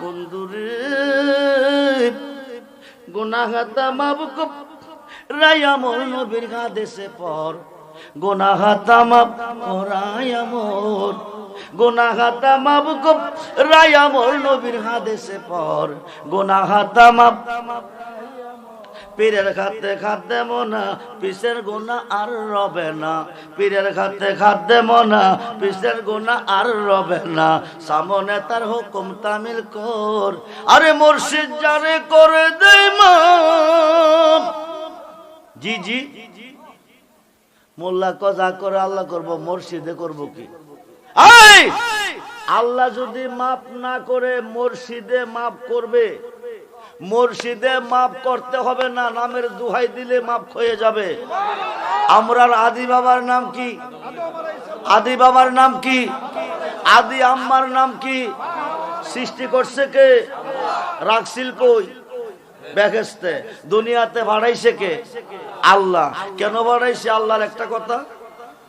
বন্ধুরে গুনাহাতা মাবুক রায়ামল নবীর হাদেশে পর। গুনাহাতা মাব রায়ামল গুনাহাতা মাবুক রায়ামল নবীর হাদেশে পর। গুনাহাতা মাব পীরের খাতে খাদ্যে মনা, পিসের গোনা আর রবে না। পীরের খাতে খাদ্যে মনা, পিসের গোনা আর রবে না। সামনে তার হুকুম তামিল কর, আরে মুর্শিদ জানে করে দে মা জি জি। মোল্লা কজা করে আল্লাহ করব, মুর্শিদে করব কি! আল্লাহ যদি মাফ না করে, মুর্শিদে মাফ করবে। মুর্শিদে মাফ করতে হবে না, নামের দুহাই দিলে মাফ হয়ে যাবে। আমরার আদি বাবার নাম কি? আদি বাবার নাম কি? আদি আম্মার নাম কি? সৃষ্টি করছে কে? রাখছিল কই বেহেস্তে দুনিয়াতে বাড়াইছে কে? আল্লাহ। কেন বাড়াইছে? আল্লাহর একটা কথা।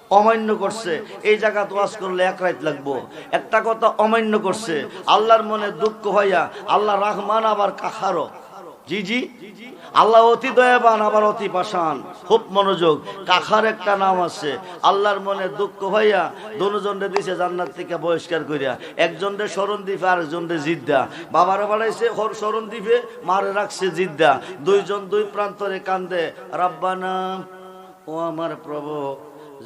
অমান্য করছে। এই জায়গা ওয়াজ করলে এক রাত লাগবো। একটা কথা অমান্য করছে। আল্লাহর মনে দুঃখ হইয়া আল্লাহ রহমান আবার কাহারো? জি জি। আল্লাহ অতি দয়াবান, আবার অতি পাষাণ। খুব মনোযোগ। কাখার একটা নাম আছে? আল্লাহর মনে দুঃখ হইয়া দুজনরে দিছে জান্নাত থেকে বহিষ্কার করিয়া। একজনরে স্মরণ দিবে আরেকজনরে জিদ্দা। বাবারে বাড়াইছে হর স্মরণ দিবে, মারে রাখছে জিদ্দা। দুইজন দুই প্রান্তরে কান্দে, রাব্বানা, ও আমার প্রভু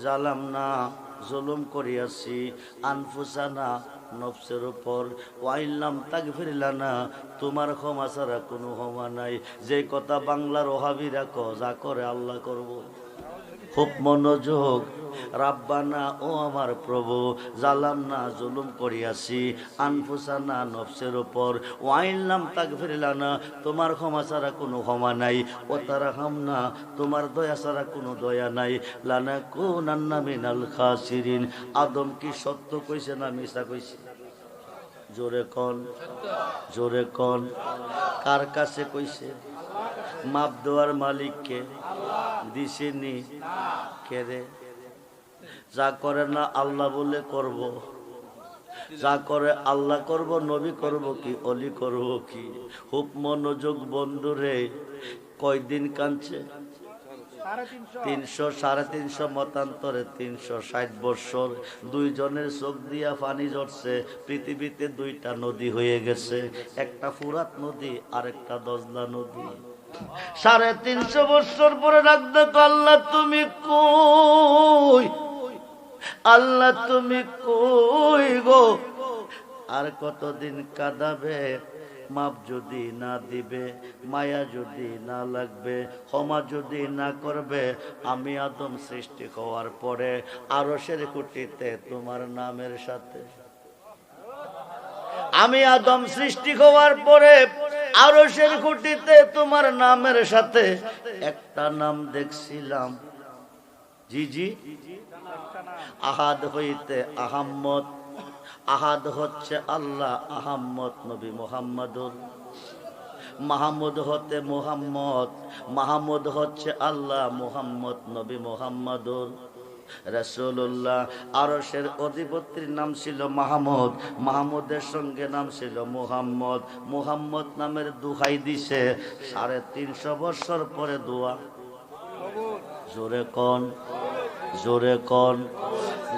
জালাম না, জুলুম করিয়াছি। আনফুসানা, নফসের উপর। ওয়াইল্লাম তাক ফিরিলানা তোমার ক্ষমা ছাড়া কোনো ক্ষমা নাই। যে কথা বাংলার ওহাবিরা ক, যা করে আল্লাহ করব। খুব মনোযোগ। রাব্বানা, ও আমার প্রভু, জালাম না, জুলুম করিয়াছি। আনফুসানা নফসের উপর। নাম তাক ফিরিলানা তোমার ক্ষমা ছাড়া কোনো ক্ষমা নাই। ও তারা হাম না, তোমার দয়া ছাড়া কোনো দয়া নাই। লানা কোন আন্না মিনাল খাসিরিন। আদম কি সত্য কইছে না মিশা কইছে? জোরে কন জোরে কন। কার কাছে কইছে? মাপ দেওয়ার মালিককে দিছেনি কে রে? যা করে না আল্লাহ বলে করব। যা করে আল্লাহ করব, নবী করব কি, অলি করব কি? খুব মনোযোগ বন্ধু রে, কয়দিন কাঁদছে? তিনশো, সাড়ে তিনশো মতান্তরে তিনশো ষাট বৎসর। দুইজনের চোখ দিয়া পানি ঝরছে। পৃথিবীতে দুইটা নদী হয়ে গেছে। একটা ফুরাত নদী আর একটা দজলা নদী। সাড়ে তিনশো বৎসর পরে রাখতে আল্লাহ তুমি কই? আল্লাহ তুমি কই গো? আর কতদিন কাঁদাবে? মাপ যদি না দিবে, মায়া যদি না লাগবে, ক্ষমা যদি না করবে, আমি আদম সৃষ্টি হওয়ার পরে আরও সের কুটিতে তোমার নামের সাথে। আমি আদম সৃষ্টি হওয়ার পরে আরও সের কুটিতে তোমার নামের সাথে একটা নাম দেখছিলাম। জি জি। আহাদ হইতে আহাম্মদ। আহাদ হচ্ছে আল্লাহ, আহাম্মদ নবী মোহাম্মদুল মাহমুদ হতে মোহাম্মদ, মাহমুদ হচ্ছে আল্লাহ, মোহাম্মদ নবী মোহাম্মদুল রসুল্লাহ আরসের অধিপতির নাম ছিল মাহমুদ। মাহমুদের সঙ্গে নাম ছিল মোহাম্মদ। মুহাম্মদ নামের দুহাই দিছে। সাড়ে তিনশো বছর পরে দোয়া। জোরে কন। জোরে কন।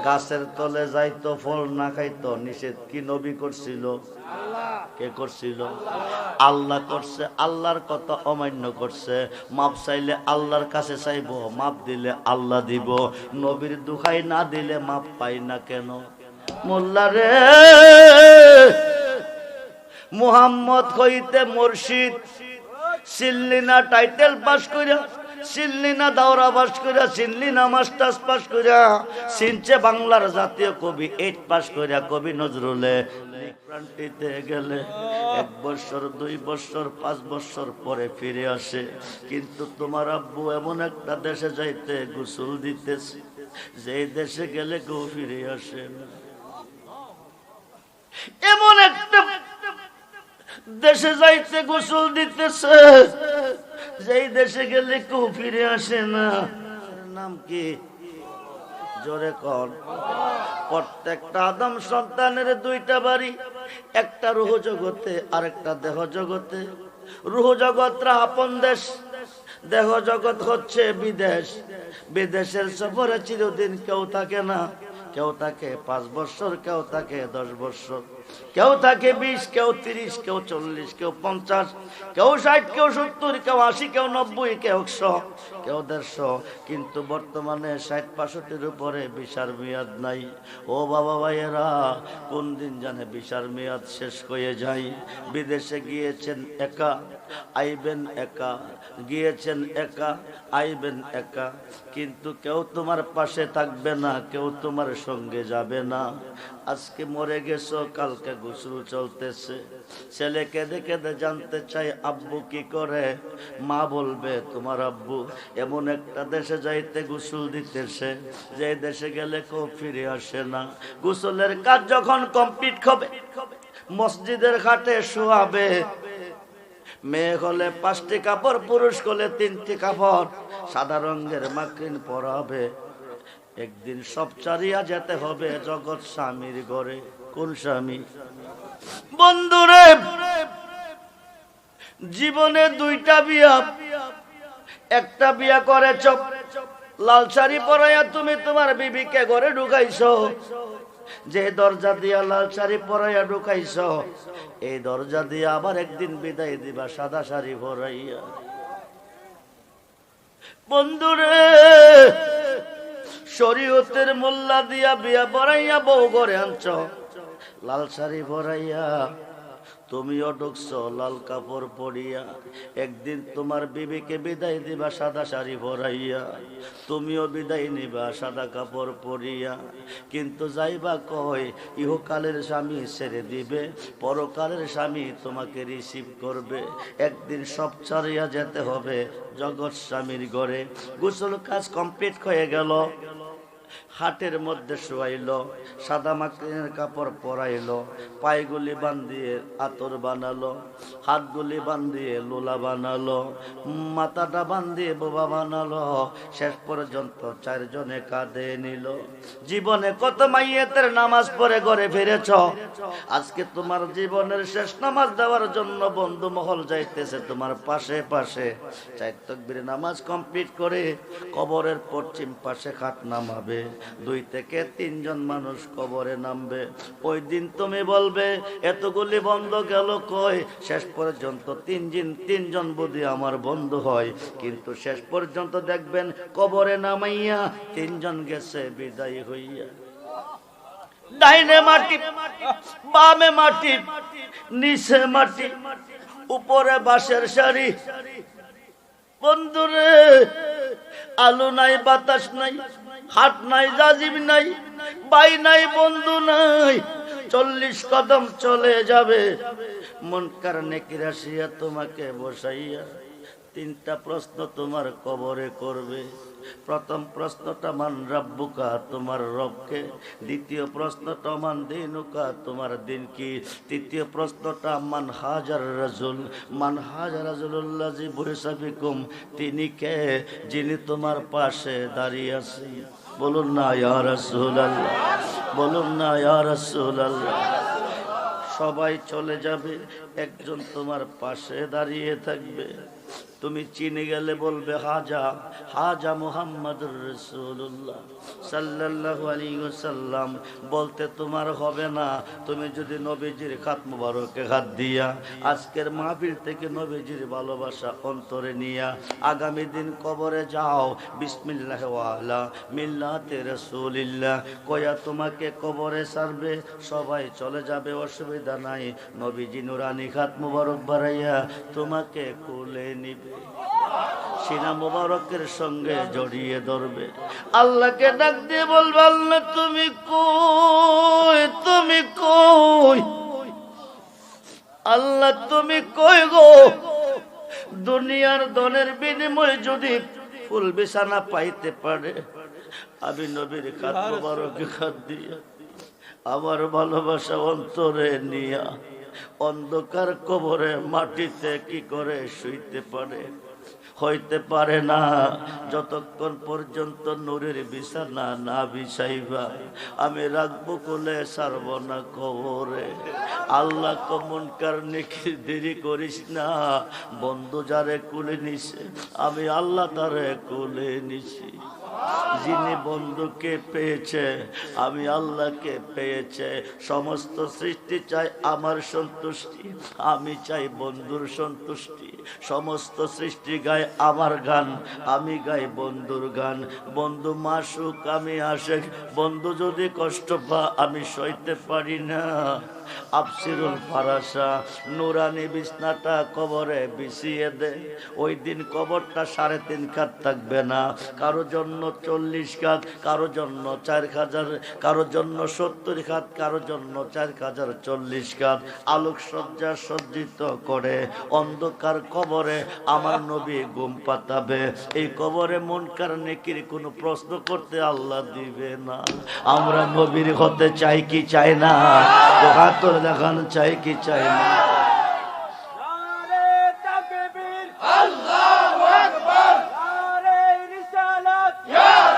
গাছের তলে যাইতো, ফল না খাইতো, নিষেধ কি নবী করছিল? কে করছিল? আল্লাহ করছে, আল্লাহর কথা অমান্য করছে। মাপ চাইলে আল্লাহর কাছে চাইব, মাপ দিলে আল্লাহ দিব। নবীর দুখাই না দিলে মাপ পাই না কেন? মোল্লা রে, মুহাম্মদ হইতে মুর্শিদ সিল্লিনা টাইটেল পাস করিয়া সিল্লিনা দাওরা পাস করিয়া সিল্লিনা মাস্টার্স পাস করিয়া সিনচে বাংলার জাতীয় কবি এইট পাস করিয়া কবি নজরুলে। প্রান্তিতে গেলে এক বছর, দুই বছর, পাঁচ বছর পরে ফিরে আসে। কিন্তু তোমার আব্বু এমন একটা দেশে যাইতে গোসল দিতেছে যে দেশে গেলে কেউ ফিরে আসে এমন একটা দেশে যাইতে গোসল দিতেছে যেই দেশে গেলে কেউ ফিরে আসে না। নাম কি? জোরে কর প্রত্যেকটা আদম সন্তানের দুইটা বাড়ি, একটা রুহ জগতে, আরেকটা দেহ জগতে। রুহ জগৎরা আপন দেশ, দেহ জগৎ হচ্ছে বিদেশ। বিদেশের সফরে চিরদিন কেউ থাকে না, কেউ থাকে পাঁচ বছর, কেউ থাকে দশ বছর। কেউ থাকে বিশ, কেউ তিরিশ, কেউ চল্লিশ, কেউ পঞ্চাশ, কেউ ষাট, কেউ সত্তর, কেউ আশি, কেউ নব্বই, কেউ একশো, কেউ দেড়শো। কিন্তু বর্তমানে ষাট পাঁষট্টির উপরে বিশার মেয়াদ নাই। ও বাবা ভাইয়েরা, কোন দিন জানে বিশার মেয়াদ শেষ হয়ে যায়? বিদেশে গিয়েছেন একা, আইবেন একা। গিয়েছেন একা, আইবেন একা। কিন্তু কেউ তোমার পাশে থাকবে না, কেউ তোমার সঙ্গে যাবে না। আজকে মরে গেছো, কালকে গুসরু চলতেছে। ছেলে কেঁদে কেঁদে জানতে চাই আব্বু কি করে? মা বলবে, তোমার আব্বু এমন একটা দেশে যাইতে গোসল দিতেছে, যে দেশে গেলে কেউ ফিরে আসে না। গোসলের কাজ যখন কমপ্লিট হবে, মসজিদের ঘাটে শোয়াবে। মেয়ে হলে পাঁচটি কাপড়, পুরুষ হলে তিনটি কাপড়, সাদা রঙের মাকড়িন পরাবে। একদিন সব চারিয়া যেতে হবে জগৎ স্বামীর ঘরে। কোন স্বামী? বন্ধুরে, জীবনে দুইটা বিয়া। একটা বিয়া করেছ, লাল শাড়ি পরাইয়া তুমি তোমার বিবিকে ঘরে ঢুকাইছো। যে দরজা দিয়া লাল শাড়ি পরাইয়া ঢুকাইছ, এই দরজা দিয়া আবার একদিন বিদায় দিবা সাদা শাড়ি পরাইয়া। বন্ধুরে, শরীয়তের মোল্লা দিয়া বিয়া পরাইয়া বউ ঘরে আনছ। লাল শাড়ি পরাইয়া তুমিও ঢুকছ, লাল কাপড় পরিয়া। একদিন তোমার বিবিকে বিদায় দিবা, সাদা শাড়ি পরাইয়া। তুমিও বিদায় নিবা, সাদা কাপড় পরিয়া। কিন্তু যাইবা কয় ইহকালের স্বামী ছেড়ে দিবে, পরকালের স্বামী তোমাকে রিসিভ করবে। একদিন সব ছাড়িয়া যেতে হবে জগৎ স্বামীর ঘরে। গোসল কাজ কমপ্লিট হয়ে গেল। হাটের মধ্যে শোয়াইল, সাদা মাকড়িনের কাপড় পরাইলো পায়গুলি বান্ধিয়ে আতর বানালো, হাতগুলি বান্ধিয়ে লোলা বানালো, মাথাটা বান্ধিয়ে বোবা বানালো, শেষ পর্যন্ত চারজনে কাঁদে নিল। জীবনে কত মাইয়েতের নামাজ পড়ে ঘরে ফিরেছ? আজকে তোমার জীবনের শেষ নামাজ দেওয়ার জন্য বন্ধু মহল যাইতেছে তোমার পাশে পাশে। চার তকবীর নামাজ কমপ্লিট করে কবরের পশ্চিম পাশে খাট নামাবে। দুই থেকে তিনজন মানুষ কবরে নামবে। ওই দিন তুমি বলবে, এতগুলি বন্ধ গেল কই? শেষ পর্যন্ত তিনজন তিনজন বুধি আমার বন্ধু হয়। কিন্তু শেষ পর্যন্ত দেখবেন কবরে নামাইয়া তিনজন গেছে বিদায় হইয়া। ডাইনে মাটি, বামে মাটি, নিচে মাটি, উপরে বাঁশের শাড়ি বন্ধুরে, আলু নাই, বাতাস নাই। হাট নাই, জাজিব নাই, বাই নাই, বন্ধু নাই। চল্লিশ কদম চলে যাবে। মন কারণে কিরাসিয়া তোমাকে বসাইয়া তিনটা প্রশ্ন তোমার কবরে করবে। প্রথম প্রশ্নটা, মান রাব্বুকা, তোমার রবকে। দ্বিতীয় প্রশ্নটা, মান দিনুকা, তোমার দিন কি তৃতীয় প্রশ্নটা, মান হাজার রাজুল। মান হাজার রাজুল্লাজি বৈশাফিকুম তিনি কে? যিনি তোমার পাশে দাঁড়িয়ে আছেন। বলুন না, ইয়া রাসূলুল্লাহ। বলুন না, ইয়া রাসূলুল্লাহ। সবাই চলে যাবে, একজন তোমার পাশে দাঁড়িয়ে থাকবে। তুমি চিনে গেলে বলবে, হাজা হাজা মুহাম্মদ রসুল্লাহ সাল্লাহ আলী সাল্লাম বলতে তোমার হবে না, তুমি যদি নবীজির খাত হাত দিয়া আজকের মাহফিল থেকে নবীজির ভালোবাসা অন্তরে নিয়া আগামী দিন কবরে যাও। বিসমিল্লাহ ওয়ালা মিল্লাতে রসুলিল্লাহ। কয়া তোমাকে কবরে সারবে সবাই চলে যাবে, অসুবিধা নাই। নবীজি নুরানি খাত মুবারক বাড়াইয়া তোমাকে কুলে নিবে। সিনা মুবারকের সঙ্গে জড়িয়ে ধরবে। আল্লাহকে ডাক দিয়ে বলবে, আল্লাহ, তুমি কই? তুমি কই? আল্লাহ, তুমি কই গো? দুনিয়ার দনের বিনিময়ে যদি ফুল বিছানা পাইতে পারে, আমি নবীর খাত মুবারক খাত দিয়া আমার ভালোবাসা অন্তরে নিয়া অন্ধকার কবরে মাটিতে কি করে শুইতে পারে? হইতে পারে না। যতক্ষণ পর্যন্ত নূরের বিছানা না বিছাইবা, আমি রাখব কোলে, সারব না কবরে। আল্লাহ কমনকার নেকি, দেরি করিস না। বন্ধু যারে কুলে নিছে, আমি আল্লাহ তারে কুলে নিছি। যিনি বন্ধুকে পেয়েছে, আমি আল্লাহকে পেয়েছে। সমস্ত সৃষ্টি চাই আমার সন্তুষ্টি, আমি চাই বন্ধুর সন্তুষ্টি। সমস্ত সৃষ্টি গায় আমার গান, আমি গাই বন্ধুর গান। বন্ধু মাসুক, আমি আসে বন্ধু যদি কষ্ট পা আমি সইতে পারি না। আফসিরুল ফারাসা, নুরানি বিছনাটা কবরে বিছিয়ে দে। ওই দিন কবরটা সাড়ে তিন খাত থাকবে না। কারও জন্য চল্লিশ খাত, কারও জন্য চার হাজার কারও জন্য সত্তর খাত, কারও জন্য চার হাজার চল্লিশ খাত। আলোক সজ্জা সজ্জিত করে অন্ধকার কবরে আমার নবী গুম পাতাবে। এই কবরে মন মনকার নেকির কোনো প্রশ্ন করতে আল্লাহ দিবে না। আমরা নবীর হতে চাই কি চাই না? হাতর দেখানো চাই কি চাই না। নারে তাকবীর। আল্লাহু আকবার। নারে রিসালাত।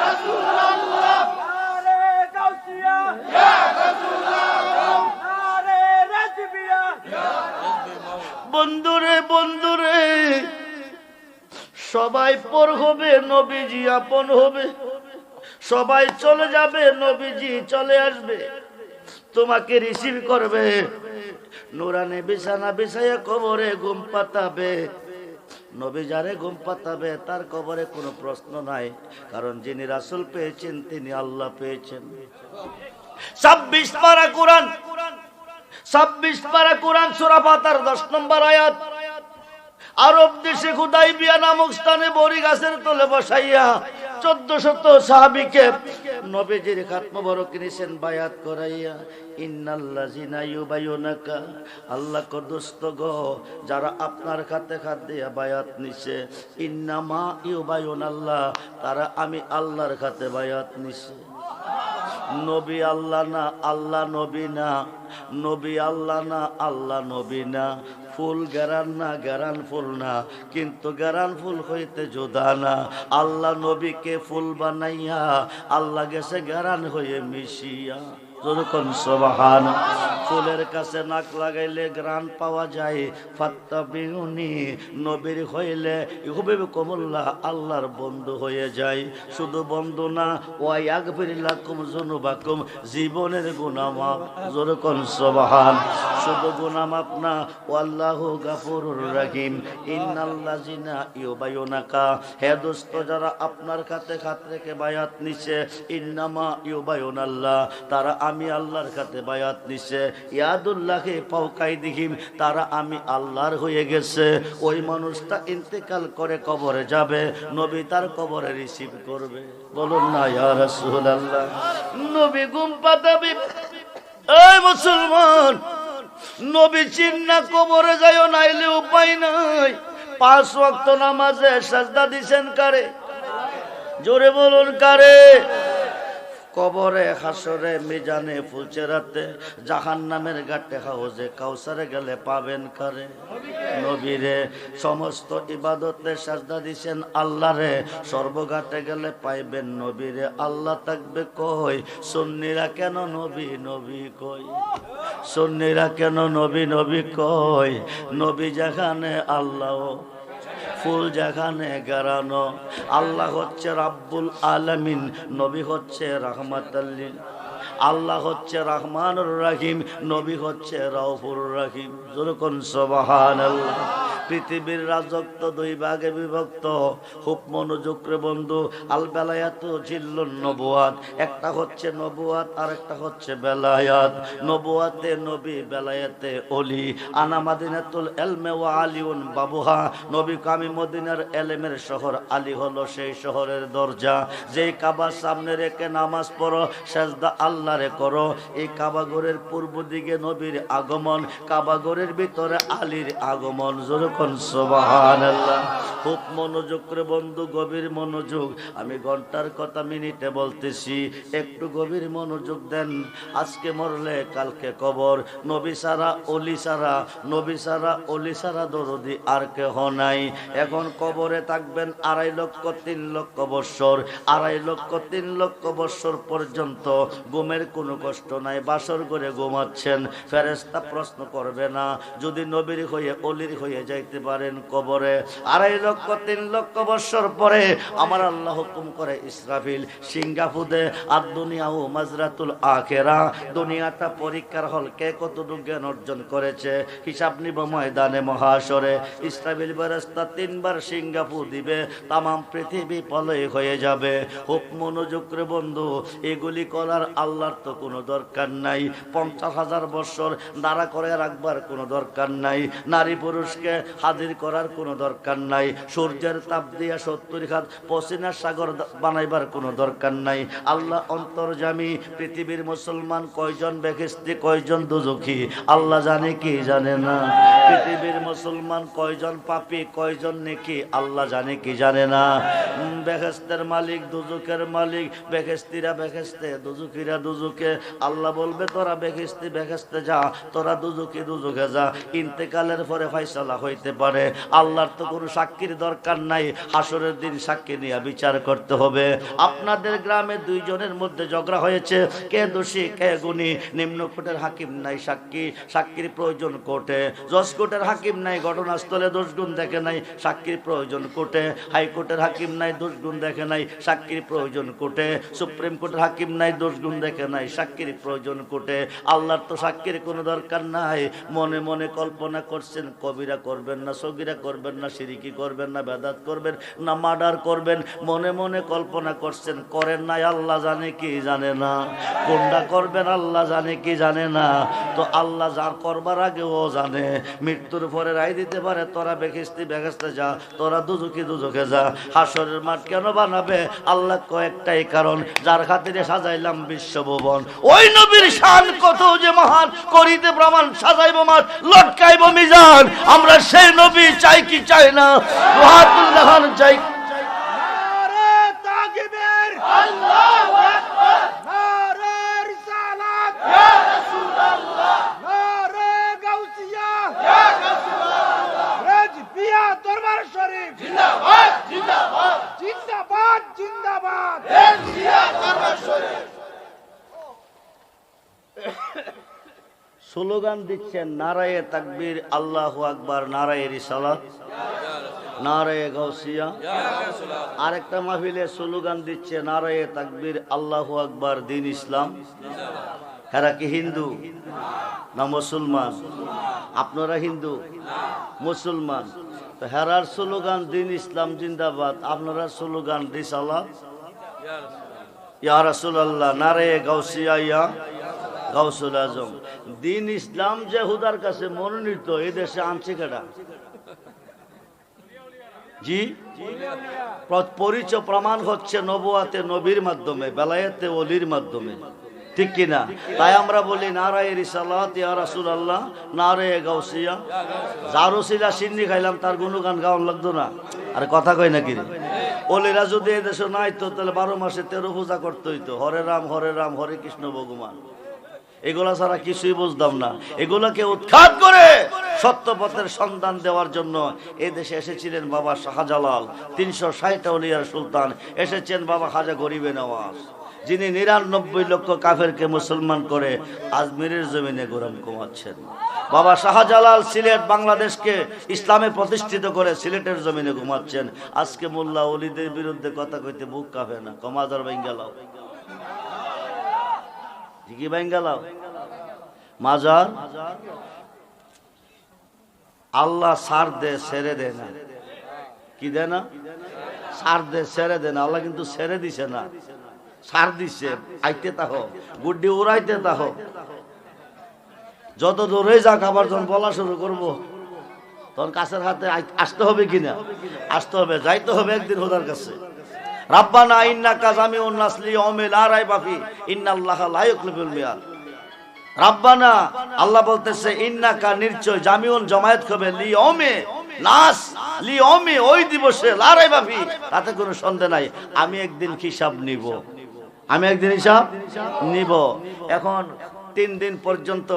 রাসূলুল্লাহ। নারে গাউসিয়া। রাসূলুল্লাহ। নারে রাজবিয়া। বন্ধুরে বন্ধুরে সবাই পর হবে নবীজি আপন হবে। সবাই চলে যাবে নবীজি চলে আসবে। তোমাকে রিসিভ করবে। নুরানে বিছানা বিছাইয়া কবরে ঘুম পাতাবে। নবী ঘুম পাতাবে, তার কবরে কোনো প্রশ্ন নাই। কারণ যিনি রাসূল পেয়েছেন, তিনি আল্লাহ পেয়েছেন। ছাব্বিশ পারা কোরআন। ছাব্বিশ পারা কোরআন, সুরা পাতার দশ নম্বর আয়াত। আরব দেশে খুদাই বিয়া নামক স্থানে বড়ি গাছের তলে বসাইয়া চোদ্দ শত সাহাবিকে নবীজির খাত্ম বড় কিনেছেন বায়াত করাইয়া আল্লাহ কদস্ত গো যারা আপনার খাতে খাত দিয়া বায়াত নিছে। ইন্নামা ইউবাইয়ুনাল্লাহ তারা আমি আল্লাহর খাতে বায়াত নিছে। নবী আল্লাহ না, আল্লাহ নবী না। নবী আল্লাহ না, আল্লাহ নবী না। ফুল গেরান না গেরান ফুল না, কিন্তু গেরান ফুল হইতে জোদা না। আল্লাহ নবীকে ফুল বানাইয়া, আল্লাহ গেছে গেরান হয়ে মিশিয়া। যখন কাছে নাক লাগাইলে গ্রান পাওয়া যায়। ফাত্তা নবীর হইলে ইহুবে কমল্লা আল্লাহর বন্ধু হয়ে যায়। শুধু বন্ধু না, ওয়াই আগফিরিল্লাকুম জুনুবাকুম জীবনের গুনামাপ যখন সবাহান। শুধু গুনামাপ না, ওয়াল্লাহু গাফুরুর রাহিম। ইন্নাল্লাযিনা ইউবাইয়ুনাকা হে দোস্ত, যারা আপনার খাতে খাত রেখে বায়াত নিছে, ইন্নামা ইউবাইয়ুনাল্লাহ তারা আমি আল্লাহর খাতে বায়াত নিছে। ইয়াদুল্লাহকে পাউকাই দিহিম তারা আমি আল্লাহর হয়ে গেছে। ওই মানুষটা ইন্তেকাল করে কবরে যাবে, নবী তার কবরে রিসিভ করবে। বলুন না, ইয়া রাসূলুল্লাহ। নবী গুম পাতাবে। এই মুসলমান, নবী চিন্না কবরে যাইও নাইলে উপায় নাই। পাঁচ ওয়াক্ত নামাজে সাজদা দিছেন কারে? জোরে বলুন কারে? কবরে হাসরে মিজানে ফুলচেরাতে জাহান নামের গাটে হাউজে কাউসারে গেলে পাবেন কারে? নবীরে, সমস্ত ইবাদতে সাজদা দিছেন আল্লাহরে, সর্বঘাটে গেলে পাইবেন নবীরে। আল্লাহ থাকবে কই? সুন্নিরা কেন নবী নবী কই? সুন্নিরা কেন নবী নবী কই? নবী যেখানে আল্লাহ ফুল যেখানে গেরানো আল্লাহ হচ্ছে রাব্বুল আলামিন, নবী হচ্ছে রহমাতাল্লিন আল্লাহ হচ্ছে রহমানুর রাহিম, নবী হচ্ছে রাউফুর রাহিম। যেরকম সবাহান আল্লাহ পৃথিবীর রাজত্ব দুই ভাগে বিভক্ত। খুব মনোযোগ রে বন্ধু আল বেলায়াত জিল্লুন নবুয়াত। একটা হচ্ছে নবুয়াত আর একটা হচ্ছে বেলায়াত। নবুয়াতে নবী, বেলায়াতে অলি আনা মাদিনাতুল এলমে ওয়া আলিউন বাবুহা। নবী কামি মদিনার এলেমের শহর, আলী হলো সেই শহরের দরজা। যেই কাবার সামনে রেখে নামাজ পড়ো, সেজদা আল্লাহরে করো। এই কাবাগরের পূর্ব দিকে নবীর আগমন, কাবাগরের ভিতরে আলীর আগমন। যেরকম কোন, সুবহানাল্লাহ। খুব মনোযোগ করে বন্ধু, গভীর মনোযোগ। আমি ঘণ্টার কথা মিনিটে বলতেছি, একটু গভীর মনোযোগ দেন। আজকে মরলে কালকে কবর। নবী সারা অলি সারা নবী সারা অলি সারা দরদি আর কেহ নাই। এখন কবরে থাকবেন আড়াই লক্ষ, তিন লক্ষ বৎসর। আড়াই লক্ষ, তিন লক্ষ বৎসর পর্যন্ত ঘুমের কোনো কষ্ট নাই। বাসর করে ঘুমাচ্ছেন। ফেরেস্তা প্রশ্ন করবে না। যদি নবীর হয়ে, অলির হয়ে যাইতে পারেন কবরে। আড়াই লক্ষ, তিন লক্ষ বৎসর পরে আমার আল্লাহ হুকুম করে ইসরাফিল সিঙ্গাপুরে, আর দুনিয়া ও মাজরাতুল আখেরা। দুনিয়াটা পরীক্ষার হল কে কতটুকু জ্ঞান অর্জন করেছে। হিসাব নিব ময়দানে মহাসরে ইসরাফিল বেরেস্তা তিনবার সিঙ্গাপুর দিবে, তামাম পৃথিবী পলয় হয়ে যাবে। খুব মনোযোগ বন্ধু, এগুলি করার আল্লাহর তো কোনো দরকার নাই। পঞ্চাশ হাজার বৎসর দাঁড়া করে রাখবার কোনো দরকার নাই। নারী পুরুষকে হাজির করার কোনো দরকার নাই। সূর্যের তাপ দিয়া সত্তর হাত পশ্চিমের সাগর বানাইবার কোনো দরকার নাই। আল্লাহ অন্তর্জামী পৃথিবীর মুসলমান কয়জন বেখিস্তি কয়জন দুজখী? আল্লাহ জানে কি জানে না। পৃথিবীর মুসলমান কয়জন পাপী কয়জন নেকি? আল্লাহ জানে কি জানে না। উম, বেহেস্তের মালিক দুজুকের মালিক বেহেস্তিরা বেহেস্তে দুজুকিরা দুজুকে আল্লাহ বলবে তোরা বেহেস্তি বেহেস্তে যা তোরা দুজুকি দুজুকে যা। ইন্তেকালের পরে ফয়সালা হইতে পারে। আল্লাহর তো কোনো সাক্ষীর দরকার নাই। হাসরের দিন সাক্ষী নিয়ে বিচার করতে হবে। আপনাদের গ্রামে দুইজনের মধ্যে ঝগড়া হয়েছে। কে দোষী, কে গুণী? নিম্নকোটের হাকিম নাই সাক্ষী। সাক্ষীর প্রয়োজন কোর্টে। জজ কোর্টের হাকিম নাই, ঘটনাস্থলে দোষগুণ দেখে নাই, সাক্ষীর প্রয়োজন কোর্টে। হাইকোর্টের হাকিম নাই, দোষগুণ দেখে নাই, সাক্ষীর প্রয়োজন কোর্টে। সুপ্রিম কোর্টের হাকিম নাই, দোষগুণ দেখে নাই, সাক্ষীর প্রয়োজন কোর্টে। আল্লাহর তো সাক্ষীর কোনো দরকার নাই। মনে মনে কল্পনা করছেন, কবিরা করবেন না, সগিরা করবেন না, সিরিকি করবেন না, বেদাত করবেন না, মার্ডার করবেন, মনে মনে কল্পনা করছেন, করেন নাই, আল্লাহ জানে কি জানে না, কোনটা করবেন আল্লাহ জানে কি জানে না, তো আল্লাহ যার করবার আগে ও জানে, মৃত্যুর পরে রায় দিতে পারে, তোরা বেখিস্তি বেখাস্তে যা, তোরা দুজুকি দুজকে যা, হাসরের মাঠ কেন বানাবে? আল্লাহ কয়েকটাই কারণ, যার খাতিরে সাজাইলাম বিশ্বভুবন ওই নবীর শান কত যে মহান, করিতে প্রমাণ, সাজাইব মাঠ, লটকাইব মিজান, আমরা সেই নবী চাই কি চাই না? চাই রাজবিয়া দরবার শরীফ। জিন্দাবাদ জিন্দাবাদ। জিন্দাবাদ জিন্দাবাদ রাজবিয়া দরবার শরীফ স্লোগান দিচ্ছেন, নারায়ে তাকবীর, আল্লাহ আকবার, নারায়ে রিসালাত, নারায়ে গাউসিয়া। আরেকটা মাহফিলে স্লোগান দিচ্ছে, নারায়ে তাকবীর, আল্লাহ আকবার, দিন ইসলাম। এরা কি হিন্দু না মুসলমান? আপনারা হিন্দু, মুসলমান? তো হেরার স্লোগান, দিন ইসলাম, জিন্দাবাদ। আপনারা স্লোগান, রিসালাত। ইয়া রাসূলুল্লাহ নারে গাউসিয়া, ইয়া গাউসুল আজম। দিন ইসলাম যে হুদার কাছে মনোনীত এই দেশে আনছে কেডা? জি? পরিচয় প্রমাণ হচ্ছে নবুয়াতে নবীর মাধ্যমে, বেলায়েতে অলির মাধ্যমে। ঠিক কিনা তাই আমরা বলি, নারায় রিসালাত রাসূল আল্লাহ নারে গাউসিয়া। জারুসিলা সিন্নি খাইলাম, তার গুণগান গাওয়ান লাগতো না। আর কথা কই নাকি রে? অলিরা যদি এই দেশে নাই তো, তাহলে বারো মাসে তেরো পূজা করতে হইতো। হরে রাম হরে রাম, হরে কৃষ্ণ ভগবান। এগুলা ছাড়া কিছুই বুঝতাম না। এগুলোকে উৎখাত করে সত্য পথের সন্ধান দেওয়ার জন্য এই দেশে এসেছিলেন বাবা শাহজালাল, তিনশো ষাট অলিয়ার সুলতান। এসেছেন বাবা খাজা গরিবে নওয়াজ, যিনি নিরানব্বই লক্ষ কাফেরকে মুসলমান করে আজমিরের জমিনে গরম কমাচ্ছেন। বাবা শাহজালাল সিলেট বাংলাদেশকে ইসলামে প্রতিষ্ঠিত করে সিলেটের জমিনে ঘুমাচ্ছেন। আজকে মোল্লা অলিদের বিরুদ্ধে কথা কইতে বুক কাঁপে না কমাদার বেঙ্গালাও কি বেঙ্গালাও? মাজার? আল্লাহ সার দে, সেরে দে না। কি দে না? সার দে, সেরে দে না। আল্লাহ কিন্তু সেরে দিছে না। সার দিছে, আইতে তাহ। গুড্ডি উড়াইতে তাহ। যত দূরে যাক, আবার যখন বলা শুরু করব, তখন কাছের হাতে আসতে হবে কিনা? আসতে হবে, যাইতে হবে একদিন হোদার কাছে। রাব্বানা ইন্নাকা জামিউন নাসলি ইয়াউমিল লা রাইবা ফি, ইন্নাল্লাহা লা ইউখলিফুল মিয়াদ। রাব্বানা, আল্লাহ বলতেছে, ইন্নাকা নিশ্চয় জামিউন জমায়েত হবে লিয়াউমে নাস লিওমে ওই দিবসে লারাই ভাবি তাতে কোনো সন্দেহ নাই। আমি একদিন হিসাব নিব। আমি একদিন হিসাব নিব। এখন তিন দিন পর্যন্ত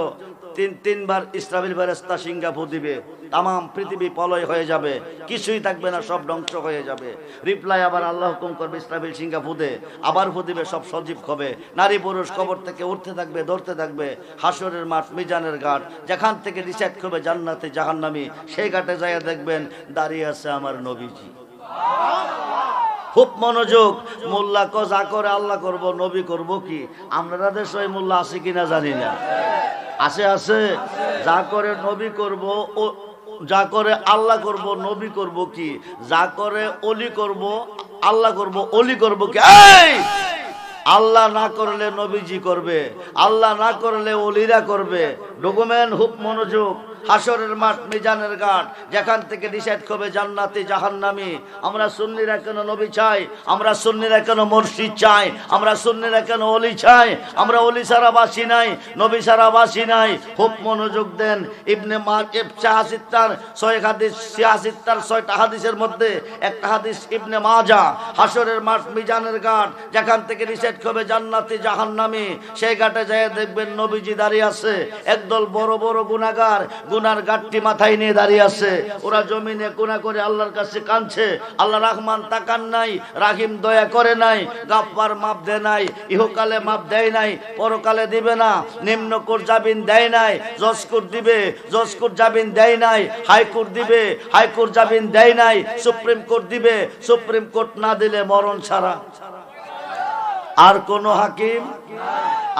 তিন, তিনবার ইসরাবিল ফেরেস্তা সিঙ্গাপুর দিবে। তাম পৃথিবী পলয় হয়ে যাবে। কিছুই থাকবে না, সব ধ্বংস হয়ে যাবে। রিপ্লাই আবার আল্লাহ হুকুম করবে ইসরাবিল সিঙ্গাপুদে আবার ফুদিবে সব সজীব হবে। নারী পুরুষ কবর থেকে উঠতে থাকবে, ধরতে থাকবে। হাসরের মাঠ, মিজানের ঘাট, যেখান থেকে ডিসাইড করবে জান্নাতে জাহান্নামি, সেই ঘাটে যাইয়া দেখবেন দাঁড়িয়ে আছে আমার নবীজি। খুব মনোযোগ, মোল্লা ক যা করে আল্লাহ করব, নবী করব কি? আমরা দেশ মোল্লা আছে কিনা জানি না। আছে আছে। যা করে নবী করব, ও, যা করে আল্লাহ করব, নবী করব কি? যা করে অলি করব, আল্লাহ করব, অলি করব কি? এই! আল্লাহ না করলে নবীজি করবে, আল্লাহ না করলে অলিরা করবে। ডকুমেন্ট হুপ মনোযোগ। হাসরের মাঠ, মিজানের ঘাট, যেখান থেকে ডিসাইড করবে জান্নাতি জাহান্নামি। আমরা সুন্নিরা কেন নবী চাই? আমরা সুন্নিরা কেন মসজিদ চাই? আমরা সুন্নিরা কেন অলি চাই? আমরা অলি সারা বাসি নাই, নবী সারা বাসি নাই। খুব মনোযোগ দেন ইবনে মা চাহাসিত্তার ছয় হাদিস সিয়াসিত্তার ছয়টা হাদিসের মধ্যে একটা হাদিস ইবনে মাজা হাসরের মাঠ, মিজানের ঘাট, যেখান থেকে ডিসাইড করবে জান্নাতি জাহান্নামি। সেই ঘাটে যায় দেখবেন নবীজি দাঁড়িয়ে আছে। একদল বড় বড় গুনাগার গুনার গাঠটি মাথায় নিয়ে দাঁড়িয়ে আছে। ওরা জমিনে গুণা করে আল্লাহর কাছে কাঁদছে। আল্লাহ রহমান তাকান নাই, রাহিম দয়া করে নাই গাপ্পার মাপ দেয় নাই, ইহকালে মাপ দেয় নাই, পরকালে দিবে না নিম্ন কোর্ট জামিন দেয় নাই জজকোর্ট দিবে জজকোর্ট জামিন দেয় নাই, হাইকোর্ট দিবে, হাইকোর্ট জামিন দেয় নাই, সুপ্রিম কোর্ট দিবে, সুপ্রিম কোর্ট না দিলে মরণ ছাড়া। আর কোন হাকিম?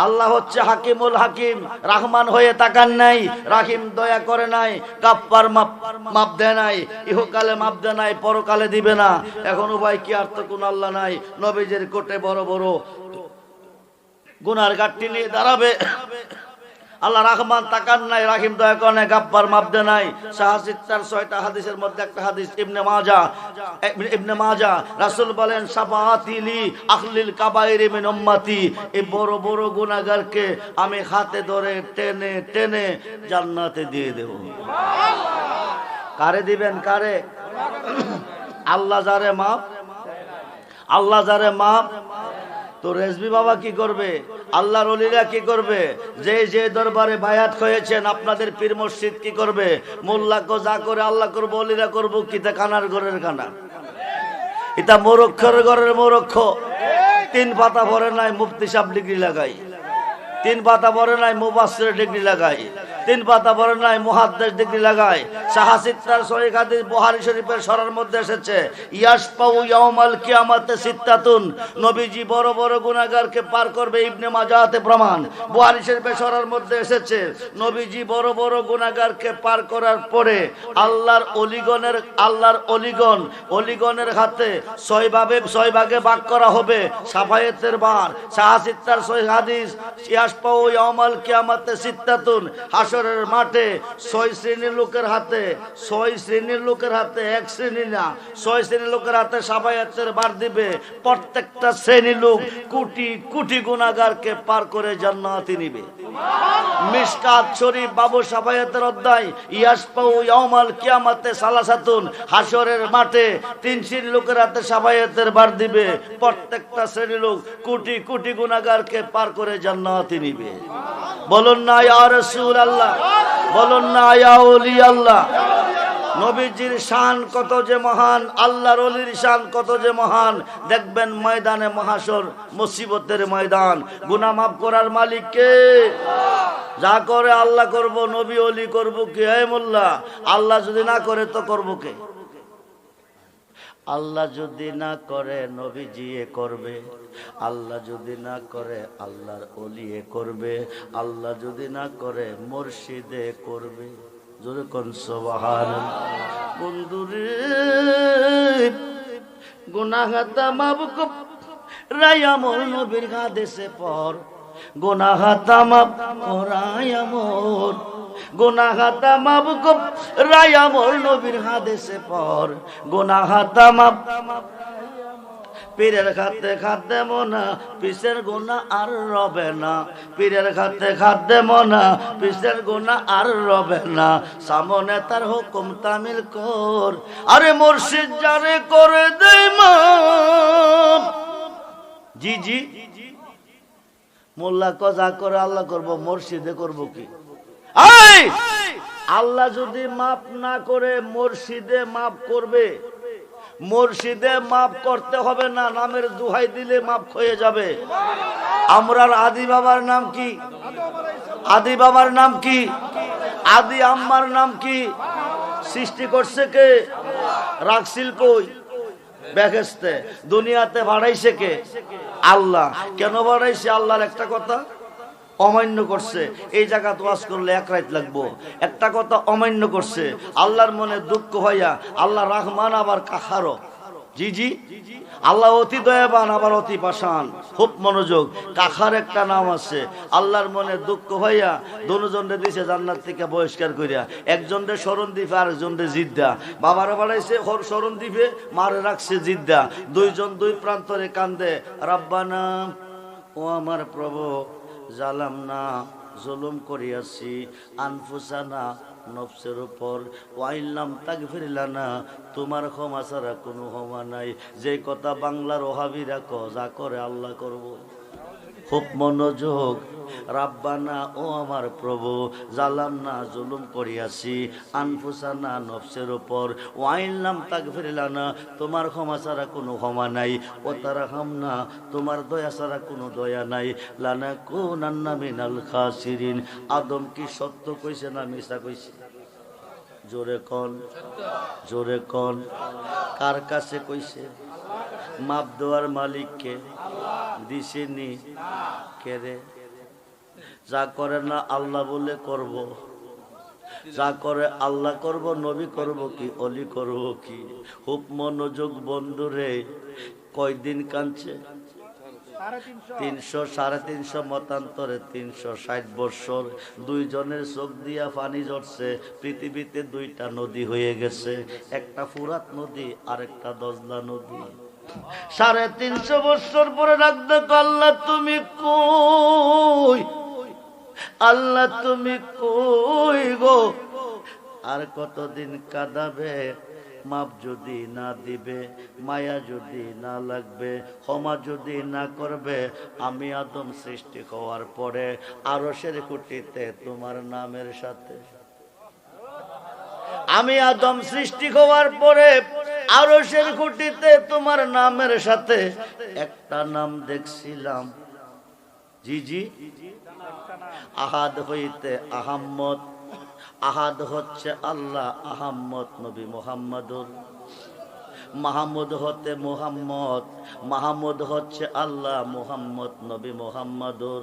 আল্লাহ হচ্ছে হাকিমুল হাকিম। রাহমান হয়ে তাকান নাই, রাহিম দয়া করে নাই, কাপ্পার মাপ দেয় নাই, ইহকালে মাপ দেয় নাই, পরকালে দিবে না। এখন উপায় কি আর তো কোন আল্লাহ নাই? নবীজের কোটে বড় বড় গুনার গাঠটি নিয়ে দাঁড়াবে। আল্লাহ রহমান তাকান নাই, রাহিম দয়া করে নাই গাব্বার মাপদে নাই। সাহাসিত্তার ছয়টা হাদিসের মধ্যে একটা হাদিস, ইবনে মাজা। ইবনে মাজা, রাসূল বলেন সাফাতিলি আখলিল কাবাইরি মিন উম্মতি। এই বড় বড় গুনাহগারকে আমি হাতে ধরে টেনে টেনে জান্নাতে দিয়ে দেব। কারে দিবেন, কারে? আল্লাহ যারে মাপ, আল্লাহ যারে মাপ তো রেজবি বাবা কি করবে? আল্লাহর অলিরা কি করবে? যে যে দরবারে বায়াত হয়েছেন, আপনাদের পীর মসজিদ কি করবে? মোল্লাকে যা করে আল্লাহ করব অলিরা করব কি তা কানার ঘরের কানা? এটা মোরক্ষর ঘরের মোরক্ষ? তিন পাতা ভরে নাই মুফতি সাহেব ডিগ্রি লাগাই। তিন পাতা ভরে নাই মুবাসের ডিগ্রি লাগাই। তিন পাতা ভরে নাই, মুহাদ্দেশ ডিগ্রি লাগাই সাহাসিত্রার শরীফ হাদিস বুহারী শরীফের সরার মধ্যে এসেছে। ইয়াস পাউ ইয়াউমাল কিয়ামাতে সিত্তাতুন। নবীজি বড় বড় গুনাহগারকে পার করবে ইবনে মাজাহাতে প্রমাণ। বুহারী শরীফের সরার মধ্যে এসেছে, নবীজি বড় বড় গুনাহগারকে পার করার পরে আল্লাহর অলিগণের, আল্লাহর অলিগণ, অলিগণের হাতে ছয় ভাবে ছয় ভাগে ভাগ করা হবে, সাফায়েতের বার। সাহাসিত্তার ছয় হাদিস ইয়াস পাউ ইয়াউমাল কিয়ামাতে সিত্তাতুন। হাসরের মাঠে ছয় শ্রেণির লোকের হাতে, ছয় শ্রেণির লোকের হাতে এক শ্রেণি না, ছয় শ্রেণির লোকের হাতে সাফায়াতের বার দিবে। প্রত্যেকটা শ্রেণির লোক কোটি কোটি গুণাগারকে পার করে জান্নাতি নিবে। শরীফ বাবু সাফায়াতের অধ্যায় ইয়াস পাউ ইয়াউমাল কিয়ামাতে সালাসাতুন হাসরের মাঠে তিন শ্রেণির লোকের হাতে সাফায়াতের বার দিবে। প্রত্যেকটা শ্রেণির লোক কোটি কোটি গুণাগারকে পার করে জান্নাতি নিবে। বলুন না, ইয়া রাসূল বলুন না ওলি আল্লাহ। নবীজির শান কত যে মহান, আল্লাহর অলির শান কত যে মহান। দেখবেন ময়দানে মহাসর মুসিবতের ময়দান। গুনাহ মাফ করার মালিক কে? যা করে আল্লাহ করব, নবী অলি করব কে? হে মোল্লা, আল্লাহ যদি না করে তো করব কে? আল্লাহ যদি না করে, নবীজি এ করবে। আল্লাহ যদি না করে, আল্লাহর অলিয়ে করবে। আল্লাহ যদি না করে, মুর্শিদে করবে। জোরে কোন সবাহান বন্ধুরে গুনাহাতা মাবুক রায়ামল নবীর হাদেশে পর। গুনাহাতা মাব রায়ামল গুনাহাতা মাব রায়ামল নবীর হাদেশে পর। গুনাহাতা মাব পীরের খাতে খাদ্যে মনা, পিসের গোনা আর রবে না। পীরের খাতে খাদ্যে মনা, পিসের গোনা আর রবে না। সামনে তার হুকুম তামিল কর, আরে মুর্শিদ জারে করে দে মাপ। জি জি। মোল্লা কজা করে আল্লাহ করব মসজিদে করব কি! আল্লাহ যদি মাপ না করে মসজিদে মাপ করবে। মসজিদে মাপ করতে হবে না, নামের দুহাই দিলে মাপ হয়ে যাবে। আমরার আদি বাবার নাম কি? আদি বাবার নাম কি? আদি আম্মার নাম কি? সৃষ্টি করছে কে? রাখছিল কই? বেহেস্তে দুনিয়াতে বাড়াইছে কে? আল্লাহ। কেন বাড়াইছে? আল্লাহর একটা কথা। অমান্য করছে। এই জায়গা ওয়াজ করলে এক রাত লাগবো। একটা কথা অমান্য করছে। আল্লাহর মনে দুঃখ হইয়া আল্লাহ রাহমান আবার কাহারো? জি জি। আল্লাহ অতি দয়াবান, আবার অতি পাষাণ। খুব মনোযোগ। কাখার একটা নাম আছে? আল্লাহর মনে দুঃখ হইয়া দুজনরে দিছে জান্নাত থেকে বহিষ্কার করিয়া। একজনরে স্মরণ দিবে, আরেকজনরে জিদ্দা। বাবারে বাড়াইছে স্মরণ দিবে, মারে রাখছে জিদ্দা। দুইজন দুই প্রান্তরে কান্দে, রাব্বানা, ও আমার প্রভু জালাম না, জুলুম করিয়াছি। আনফুসানা, নফসের উপর। ওয়াইল্লাম তাক ফিরিলানা তোমার ক্ষমা ছাড়া কোনো ক্ষমা নাই। যে কথা বাংলার ওহাবিরা ক, যা করে আল্লাহ করব। খুব মনোযোগ। রাব্বানা, ও আমার প্রভু জালাম না জুলুম করিয়াছি। আনফুসানা, নফসের উপর। নাম তাক ফিরিলানা তোমার ক্ষমা ছাড়া কোনো ক্ষমা নাই। ও তারা না তোমার দয়া ছাড়া কোনো দয়া নাই। লানা কোন মিনাল খাসিরিন। আদম কি সত্য কইছে না মিশা কইছে? জোরে কন জোরে কন। কার কাছে কইছে? মাপ দেওয়ার মালিককে দিসেনি। কে রে? যা করে না আল্লাহ বলে করব। যা করে আল্লাহ করব, নবী করব কি, অলি করব কি? হুপ মনোযোগ বন্ধুরে কয়দিন কাঁদছে? তিনশো সাড়ে তিনশো মতান্তরে তিনশো ষাট বৎসর। দুইজনের চোখ দিয়া পানি ঝরছে পৃথিবীতে দুইটা নদী হয়ে গেছে একটা ফুরাত নদী আর একটা দজলা নদী। সাড়ে তিনশো বৎসর পরে রাখতে আল্লাহ তুমি কই? আল্লাহ তুমি কই গো? আর কতদিন কাঁদাবে? মাপ যদি না দিবে, মায়া যদি না লাগবে, ক্ষমা যদি না করবে, আমি আদম সৃষ্টি হওয়ার পরে আরশের কুটিতে তোমার নামের সাথে। আমি আদম সৃষ্টি হওয়ার পরে আরশের খুঁটিতে তোমার নামের সাথে একটা নাম দেখছিলাম। জি জি। আহাদ হইতে আহাম্মদ। আহাদ হচ্ছে আল্লাহ আহম্মদ নবী মোহাম্মদুর। মাহমুদ হতে মোহাম্মদ, মাহমুদ হচ্ছে আল্লাহ মোহাম্মদ নবী মোহাম্মদুর।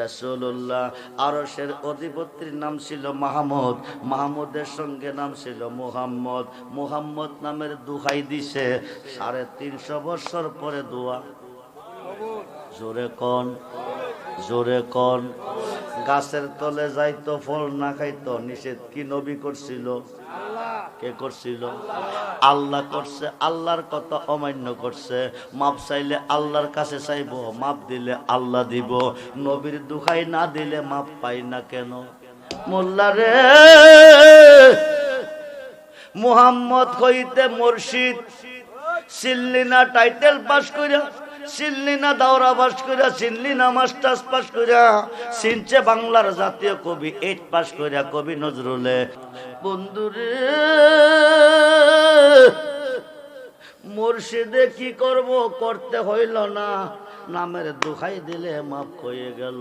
রসুল্লাহ আরসের অধিপতির নাম ছিল মাহমুদ, মাহমুদের সঙ্গে নাম ছিল মোহাম্মদ। মোহাম্মদ নামের দুহাই দিছে সাড়ে তিনশো বছর পরে দোয়া। জোরে কন জোরে কন। গাছের তলে যাইতো, ফল না খাইতো, নিষেধ কি নবী করছিল? কে করছিল? আল্লাহ করছে, আল্লাহর কথা অমান্য করছে। মাপ চাইলে আল্লাহর কাছে চাইব, মাপ দিলে আল্লাহ দিব। নবীর দুখাই না দিলে মাপ পাই না কেন? মোল্লা রে, মুহাম্মদ হইতে মুর্শিদ সিল্লিনা টাইটেল পাস কইরা সিল্লিনা দাওরা পাস কইরা সিল্লিনা মাস্টার্স পাস করিয়া, সিনচে বাংলার জাতীয় কবি এইট পাস করিয়া, কবি নজরুলে। বন্ধুরে, মুর্শিদে কি করব, করতে হইল না। নামের দুখাই দিলে মাফ হয়ে গেল।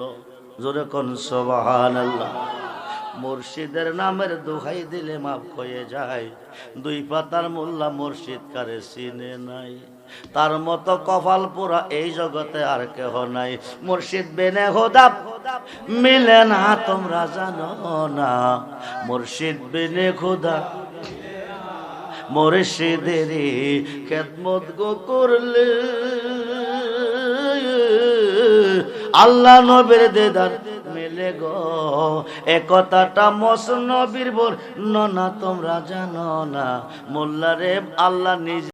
জোরে কোন সবাহান আল্লাহ মুর্শিদের নামের দোহাই দিলে মাফ হয়ে যায়। দুই পাতার মোল্লা মুর্শিদ কারে চিনে নাই। তার মতো কপাল পুরা এই জগতে আর কেহ নাই। মুর্শিদ বেনে হোদাপ মিলে না তোমরা জানো না। মুর্শিদ বেনে খোদা মুর্শিদেরই খেদমত গো করলে। আল্লাহ নবীর দেদার মেলে গো, এ কথাটা মস নবীর বর না তোমরা জানো না। মোল্লা রে আল্লাহ নিজ